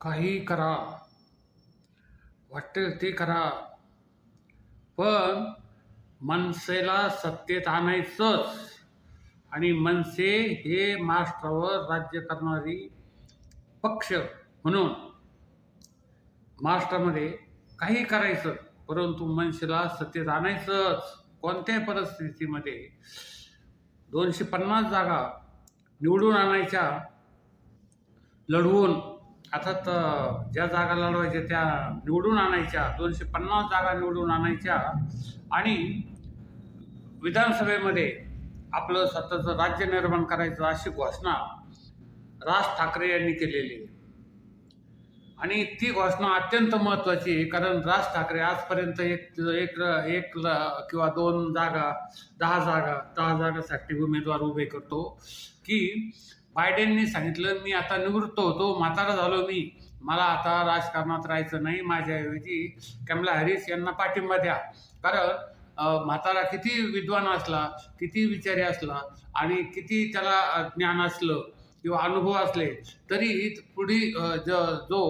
काही करा. वाटेल ते करा. पण मनसेला सत्तेत आणायचंच. आणि मनसे हे महाराष्ट्रावर राज्य करणारी पक्ष म्हणून महाराष्ट्रामध्ये काही करायचं परंतु मनसेला सत्तेत आणायचंच. कोणत्याही परिस्थितीमध्ये दोनशे पन्नास जागा निवडून आणायच्या लढवून अर्थात ज्या जागा लढवायच्या त्या निवडून आणायच्या दोनशे पन्नास जागा निवडून आणायच्या आणि विधानसभेमध्ये आपलं स्वतःचं राज्य निर्माण करायचं अशी घोषणा राज ठाकरे यांनी केलेली. आहे आणि ती घोषणा अत्यंत महत्त्वाची आहे कारण राज ठाकरे आजपर्यंत एक एक एक किंवा दोन जागा दहा जागा दहा जागासाठी उमेदवार उभे करतो की बायडेनने सांगितलं मी आता निवृत्त होतो म्हातारा झालो मी. मला आता राजकारणात राहायचं नाही माझ्याऐवजी कमला हॅरिस यांना पाठिंबा द्या. कारण म्हातारा किती विद्वान असला किती विचारी असला आणि किती त्याला ज्ञान असलं किंवा अनुभव असले तरी पुढील ज जो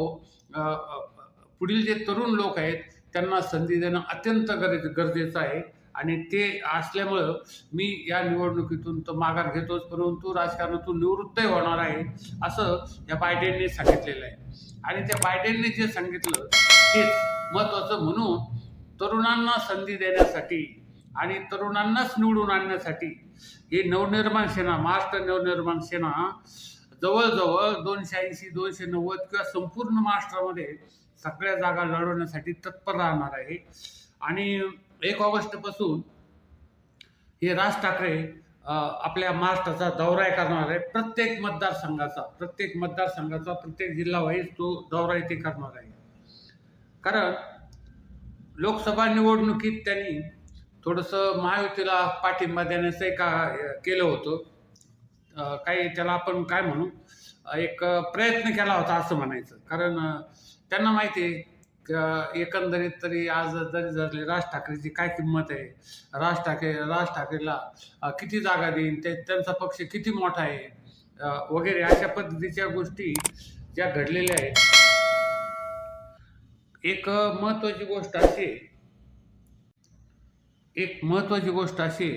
पुढील जे तरुण लोक आहेत त्यांना संधी देणं अत्यंत गरज गरजेचं आहे. आणि ते असल्यामुळं मी या निवडणुकीतून तर माघार घेतोच परंतु राजकारणातून निवृत्तही होणार आहे असं या बायडेनने सांगितलेलं आहे. आणि त्या बायडेनने जे सांगितलं तेच महत्त्वाचं म्हणून तरुणांना संधी देण्यासाठी आणि तरुणांनाच निवडून आणण्यासाठी हे नवनिर्माण सेना महाराष्ट्र नवनिर्माण सेना जवळजवळ दोनशे ऐंशी दोनशे नव्वद किंवा संपूर्ण महाराष्ट्रामध्ये सगळ्या जागा लढवण्यासाठी तत्पर राहणार आहे. आणि एक ऑगस्टपासून हे राज ठाकरे आपल्या महाराष्ट्राचा दौरा करणार आहे प्रत्येक मतदारसंघाचा प्रत्येक मतदारसंघाचा प्रत्येक जिल्हा वाईज तो दौरा इथे करणार आहे. कारण लोकसभा निवडणुकीत त्यांनी थोडंसं महायुतीला पाठिंबा देण्याचं एक केलं होतं. काही त्याला आपण काय म्हणू एक प्रयत्न केला होता असं म्हणायचं. कारण त्यांना माहिती आहे एकंदरीत तरी आज जरी धरले राज ठाकरेची काय किंमत आहे? राज ठाकरे राज ठाकरेला किती जागा देईन? ते त्यांचा पक्ष किती मोठा आहे? वगैरे अशा पद्धतीच्या गोष्टी ज्या घडलेल्या आहेत. एक महत्त्वाची गोष्ट अशी एक महत्त्वाची गोष्ट अशी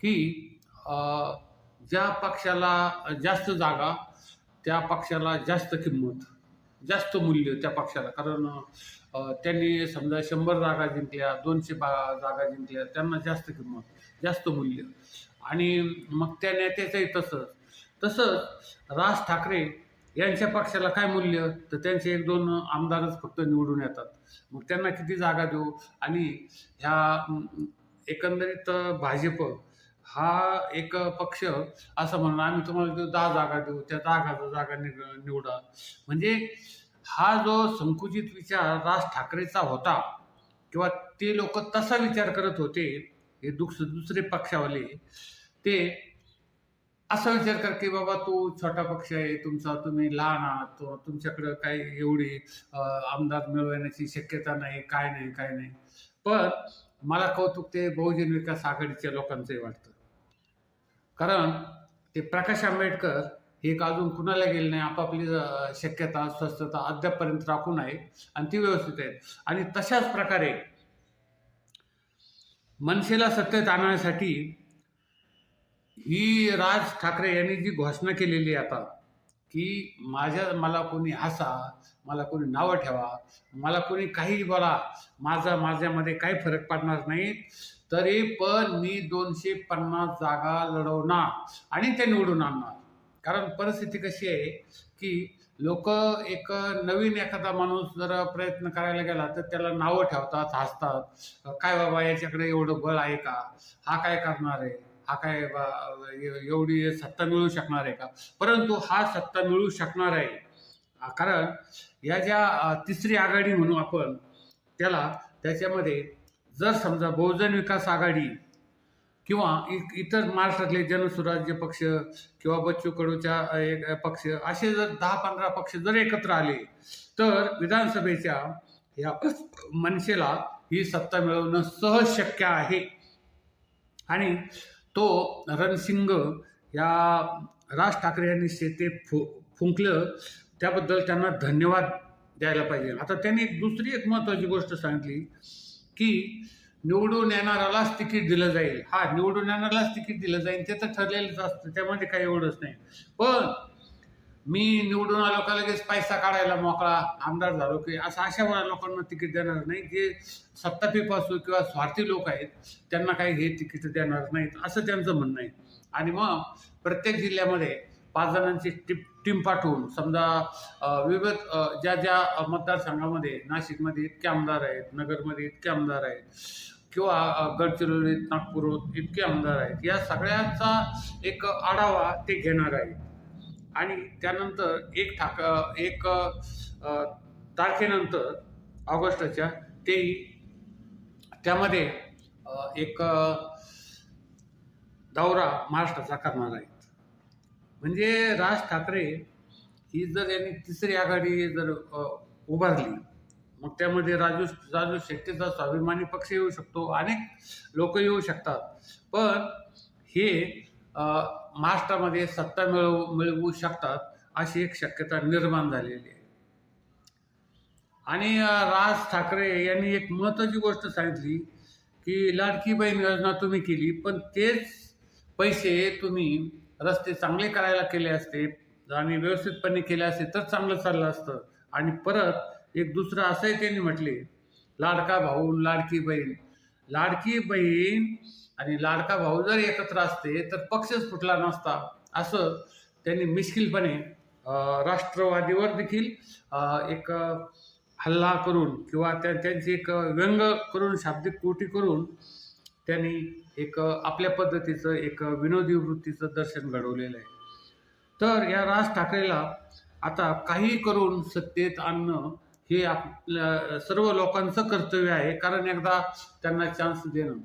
की ज्या पक्षाला जास्त जागा त्या पक्षाला जास्त किंमत. जास्त मूल्य त्या पक्षाला. कारण त्यांनी समजा शंभर जागा जिंकल्या दोनशे बा जागा जिंकल्या त्यांना जास्त किंमत जास्त मूल्य. आणि मग त्या नेत्याचंही तसंच. तसंच राज ठाकरे यांच्या पक्षाला काय मूल्य? तर त्यांचे एक दोन आमदारच फक्त निवडून येतात. मग त्यांना किती जागा देऊ? आणि ह्या एकंदरीत भाजप हा एक पक्ष असं म्हणून आम्ही तुम्हाला दहा जागा देऊ त्या जागाचा जागा नि- निवडा. म्हणजे हा जो संकुचित विचार राज ठाकरेचा होता किंवा ते लोक तसा विचार करत होते हे दुस दुसरे पक्षावाले ते असा विचार कर की बाबा तू छोटा पक्ष आहे तुमचा तुम्ही लहान आहात तुमच्याकडं काही एवढी आमदार मिळवण्याची शक्यता नाही काय नाही काय नाही. पण मला कौतुक ते बहुजन विकास आघाडीच्या लोकांचंही वाटतं. कारण ते प्रकाश आंबेडकर हे एक अजून कुणाला गेले नाही आपापली शक्यता स्वस्थता अद्यापपर्यंत राखून आहे आणि ती व्यवस्थित आहेत. आणि तशाच प्रकारे मनसेला सत्तेत आणण्यासाठी ही राज ठाकरे यांनी जी घोषणा केलेली आहे आता की माझ्या मला कोणी हसा मला कोणी नावं ठेवा मला कोणी काही बोला माझा माझ्यामध्ये काही फरक पडणार नाही. तरी पण मी दोनशे पन्नास जागा लढवणार आणि ते निवडून आणणार. कारण परिस्थिती कशी आहे की लोक एक नवीन एखादा माणूस जर प्रयत्न करायला गेला तर त्याला नावं ठेवतात हसतात. काय बाबा याच्याकडे एवढं बळ आहे का? हा काय करणार आहे? हा काय बा- एवढी सत्ता मिळू शकणार आहे का? परंतु हा सत्ता मिळू शकणार आहे. कारण या ज्या तिसरी आघाडी म्हणू आपण त्याला त्याच्यामध्ये जर समजा बहुजन विकास आघाडी किंवा इ- इतर महाराष्ट्रातले जनसुराज्य पक्ष किंवा बच्चू कडूच्या एक पक्ष असे जर दहा पंधरा पक्ष जर एकत्र आले तर विधानसभेच्या या मनसेला ही सत्ता मिळवणं सहज शक्य आहे. आणि तो रणसिंग या राज ठाकरे यांनी शेते फु फुंकलं त्याबद्दल त्यांना धन्यवाद द्यायला पाहिजे. आता त्यांनी दुसरी एक महत्त्वाची गोष्ट सांगितली की निवडून येणाऱ्यालाच तिकीट दिलं जाईल. हा निवडून येणाऱ्यालाच तिकीट दिलं जाईल. ते तर ठरलेलंच असतं. त्यामध्ये काही एवढंच नाही. पण मी निवडून आलो का लगेच पैसा काढायला मोकळा आमदार झालो की असं अशा वेळा लोकांना तिकीट देणार नाही. जे सत्तापीपासून किंवा स्वार्थी लोक आहेत त्यांना काही हे तिकीट देणार नाहीत. असं त्यांचं म्हणणं आहे. आणि मग प्रत्येक जिल्ह्यामध्ये पाच जणांची टीप टीम पाठवून समजा विविध ज्या ज्या मतदारसंघामध्ये नाशिकमध्ये इतके आमदार आहेत नगरमध्ये इतके आमदार आहेत किंवा गडचिरोलीत नागपूर इतके आमदार आहेत या सगळ्यांचा एक आढावा ते घेणार आहे आणि त्यानंतर एक ठाक एक तारखेनंतर ऑगस्टच्या तेही त्यामध्ये एक दौरा महाराष्ट्राचा करणार आहे म्हणजे राज ठाकरे ही जर यांनी तिसरी आघाडी जर उभारली मग त्यामध्ये राजू राजू शेट्टीचा स्वाभिमानी पक्ष येऊ शकतो अनेक लोक येऊ शकतात. पण हे महाराष्ट्रामध्ये सत्ता मिळवू मिळवू शकतात अशी एक शक्यता निर्माण झालेली आहे. आणि राज ठाकरे यांनी एक महत्त्वाची गोष्ट सांगितली की लाडकी बहीण योजना तुम्ही केली पण तेच पैसे तुम्ही रस्ते चांगले करायला केले असते आणि व्यवस्थितपणे केले असते तर चांगलं चाललं असतं. आणि परत एक दुसरं असंही त्यांनी म्हटले लाडका भाऊ लाडकी बहीण. लाडकी बहीण आणि लाडका भाऊ जर एकत्र असते तर पक्षच फुटला नसता. असं त्यांनी मिश्किलपणे राष्ट्रवादीवर देखील एक हल्ला करून किंवा त्या त्यांची एक व्यंग करून शाब्दिक कोटी करून त्यांनी एक आपल्या पद्धतीचं एक विनोदी वृत्तीचं दर्शन घडवलेलं आहे. तर या राज ठाकरेला आता काही करून सत्तेत आणणं हे आपल्या सर्व लोकांचं कर्तव्य आहे. कारण एकदा त्यांना चान्स देणं.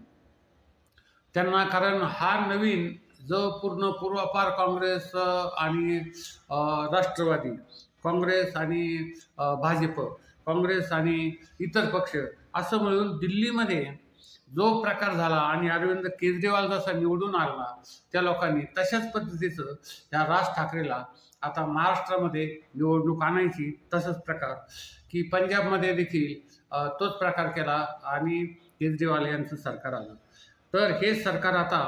त्यांना कारण हा नवीन जो पूर्ण पूर्वापार काँग्रेस आणि राष्ट्रवादी काँग्रेस आणि भाजप काँग्रेस आणि इतर पक्ष असं मिळून दिल्लीमध्ये जो प्रकार झाला आणि अरविंद केजरीवाल जसा निवडून आला त्या लोकांनी तशाच पद्धतीचं ह्या राज ठाकरेला आता महाराष्ट्रामध्ये निवडणूक आणायची तसंच प्रकार की पंजाबमध्ये देखील तोच प्रकार केला आणि केजरीवाल यांचं सरकार आलं. तर हे सरकार आता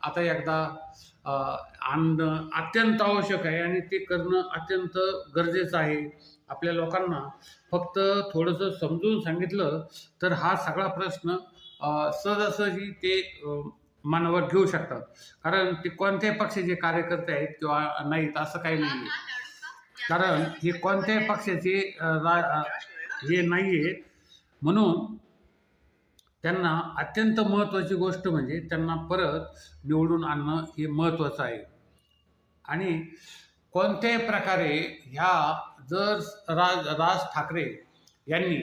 आता एकदा आणणं अत्यंत आवश्यक आहे आणि ते करणं अत्यंत गरजेचं आहे. आपल्या लोकांना फक्त थोडंसं समजून सांगितलं तर हा सगळा प्रश्न सहजासहजी ते मनावर घेऊ शकतात. कारण ते कोणत्याही पक्षाचे कार्यकर्ते आहेत किंवा नाहीत असं काही नाही आहे कारण हे कोणत्याही पक्षाचे रा हे नाही आहेत म्हणून त्यांना अत्यंत महत्त्वाची गोष्ट म्हणजे त्यांना परत निवडून आणणं हे महत्त्वाचं आहे. आणि कोणत्याही प्रकारे ह्या जर राज राज ठाकरे यांनी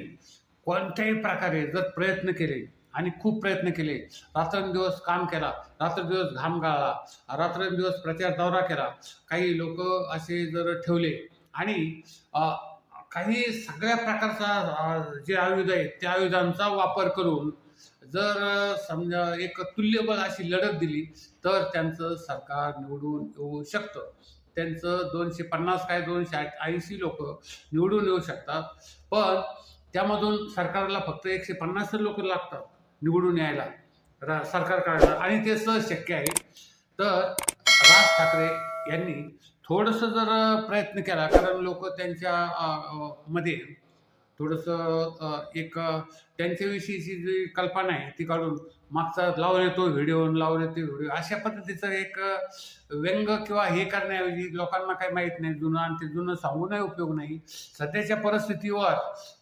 कोणत्याही प्रकारे जर प्रयत्न केले आणि खूप प्रयत्न केले. रात्रंदिवस काम केला रात्रंदिवस घाम गाळला रात्रंदिवस प्रचार दौरा केला. काही लोक असे जर ठेवले आणि काही सगळ्या प्रकारचा जे आयुध आहेत त्या आयुधांचा वापर करून जर समजा एक तुल्यबळ अशी लढत दिली तर त्यांचं सरकार निवडून येऊ शकतं. त्यांचं दोनशे पन्नास काय दोनशे ऐंशी लोक निवडून येऊ शकतात. पण त्यामधून सरकारला फक्त एकशे पन्नास लोक लागतात. निवडून यायला. रा सरकार काढायला आणि ते सहज शक्य आहे. तर राज ठाकरे यांनी थोडंसं जर प्रयत्न केला कारण लोक त्यांच्या मध्ये थोडंसं एक त्यांच्याविषयीची जी कल्पना आहे ती काढून मागचा लावून येतो व्हिडिओ लावून येतो व्हिडिओ. अशा पद्धतीचं एक व्यंग किंवा हे करण्याऐवजी लोकांना काही माहीत नाही जुनं आणि ते जुनं सांगूनही उपयोग नाही. सध्याच्या परिस्थितीवर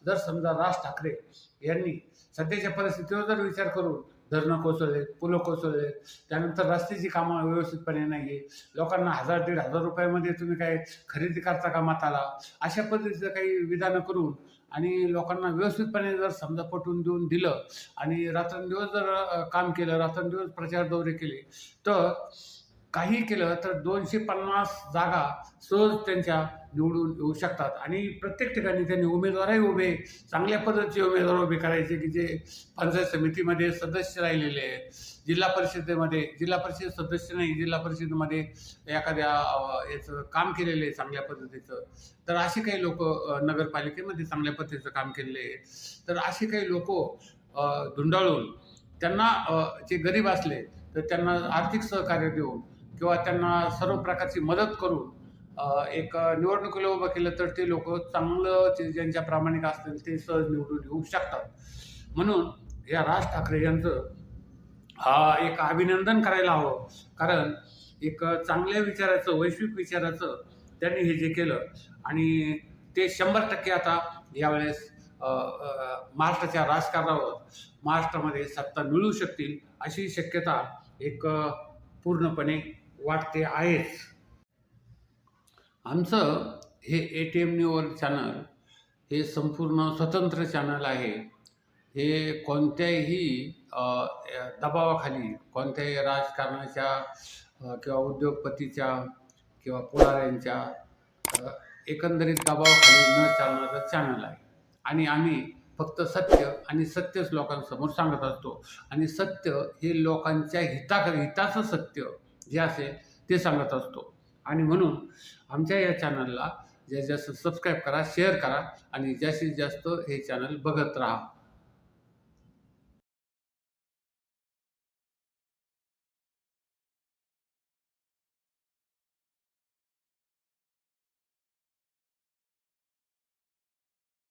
जर समजा राज ठाकरे यांनी सध्याच्या परिस्थितीवर जर विचार करून धरणं कोसळले पुलं कोसळले त्यानंतर रस्त्याची कामं व्यवस्थितपणे नाही आहे लोकांना हजार दीड हजार रुपयामध्ये तुम्ही काय खरेदी करता कामात आला अशा पद्धतीचं काही विधानं करून आणि लोकांना व्यवस्थितपणे जर समजा पटवून देऊन दिलं आणि रात्रंदिवस जर काम केलं रात्रंदिवस प्रचार दौरे केले तर काही केलं तर दोनशे पन्नास जागा सहज त्यांच्या निवडून येऊ शकतात. आणि प्रत्येक ठिकाणी त्यांनी उमेदवारही उभे चांगल्या पद्धतीचे उमेदवार उभे करायचे की जे पंचायत समितीमध्ये सदस्य राहिलेले आहेत. जिल्हा परिषदेमध्ये जिल्हा परिषद सदस्य नाही जिल्हा परिषदेमध्ये एखाद्या याचं काम केलेलं आहे चांगल्या पद्धतीचं. तर असे काही लोक नगरपालिकेमध्ये चांगल्या पद्धतीचं काम केलेले आहे. तर असे काही लोक धुंडाळून त्यांना जे गरीब असले तर त्यांना आर्थिक सहकार्य देऊन किंवा त्यांना सर्व प्रकारची मदत करून एक निवडणुकीला उभं केलं तर ते लोक चांगलं ज्यांच्या प्रामाणिक असतील ते सहज निवडून येऊ शकतात. म्हणून या राज ठाकरे यांचं हा एक अभिनंदन करायला हवं. कारण एक चांगल्या विचाराचं वैश्विक विचाराचं त्यांनी हे जे केलं आणि ते शंभर टक्के आता यावेळेस महाराष्ट्राच्या राजकारणावर महाराष्ट्रामध्ये सत्ता मिळू शकतील अशी शक्यता एक पूर्णपणे वाटते आहेच. आमचं हे ए टी एम न्यूवर चॅनल हे संपूर्ण स्वतंत्र चॅनल आहे. हे कोणत्याही दबावाखाली कोणत्याही राजकारणाच्या किंवा उद्योगपतीच्या किंवा पुढाऱ्यांच्या एकंदरीत दबावाखाली न चालणारं चॅनल आहे. आणि आम्ही फक्त सत्य आणि सत्यच लोकांसमोर सांगत असतो. आणि सत्य हे लोकांच्या हिताक हिताचं सत्य जे असेल ते सांगत असतो. आणि म्हणून आमच्या या चॅनलला जास्तीत जास्त सबस्क्राईब करा शेअर करा आणि जास्तीत जास्त हे चॅनल बघत राहा.